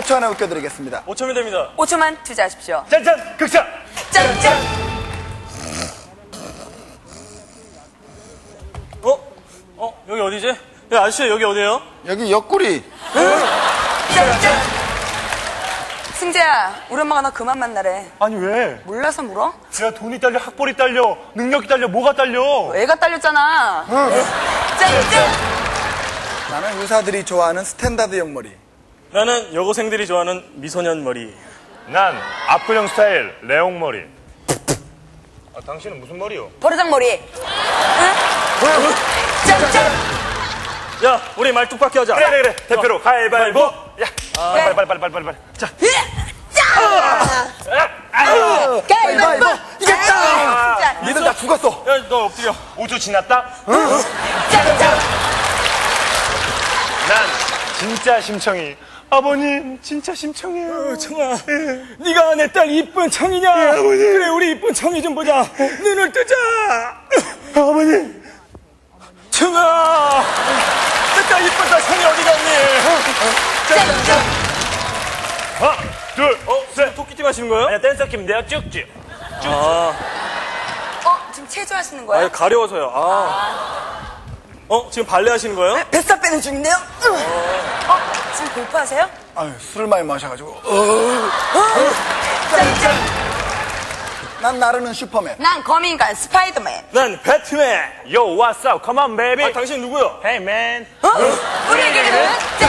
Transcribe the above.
5초 안에 웃겨드리겠습니다. 5초면 됩니다. 5초만 투자하십시오. 짠짠 극장 짠짠! 어? 어? 여기 어디지? 야, 아저씨, 여기 어디예요? 여기 옆구리. 짠짠! 승재야, 우리 엄마가 너 그만 만나래. 아니 왜? 몰라서 물어? 제가 돈이 딸려 학벌이 딸려 능력이 딸려 뭐가 딸려 애가 딸렸잖아. 짠짠! 나는 의사들이 좋아하는 스탠다드형 머리. 나는 여고생들이 좋아하는 미소년 머리. 난 압구정 스타일 레옹 머리 아 당신은 무슨 머리요? 버르장 머리. 응? 짠짠! 야, 우리 말뚝박기 하자. 그래 그래 그래 대표로 가위바위보 야 빨리 빨리 빨리 빨리 빨리 빨리 자 가위바위보! 이겼다! 짠! 니들 다 죽었어. 야, 너 엎드려. 5초 지났다 짠짠! 난 진짜 심청이 아버님 진짜 심청이에요 청아, 네가 내 딸 이쁜 청이냐? 그래, 우리 이쁜 청이 좀 보자. 눈을 뜨자. 아버님 청아, 내딸 이쁜 딸 청이 어디 갔니? 짠짠! 하나 둘 어, 쌤, 토끼띠 마시는 거예요? 아니야 댄서 김대요 쭉쭉 아, 어, 지금 체조하시는 아, 거예요? 가려워서요. 아. 어, 지금 발레 하시는 거예요? 뱃살 빼는 중인데요? 어, 지금 골프 하세요? 아유, 술을 많이 마셔가지고. 어. 짠짠! 난 나르는 슈퍼맨. 난 거민간 스파이더맨. 난 배트맨. Yo what's up come on baby 아, 당신 누구요? Hey man 어? 우리에게는 짠짠!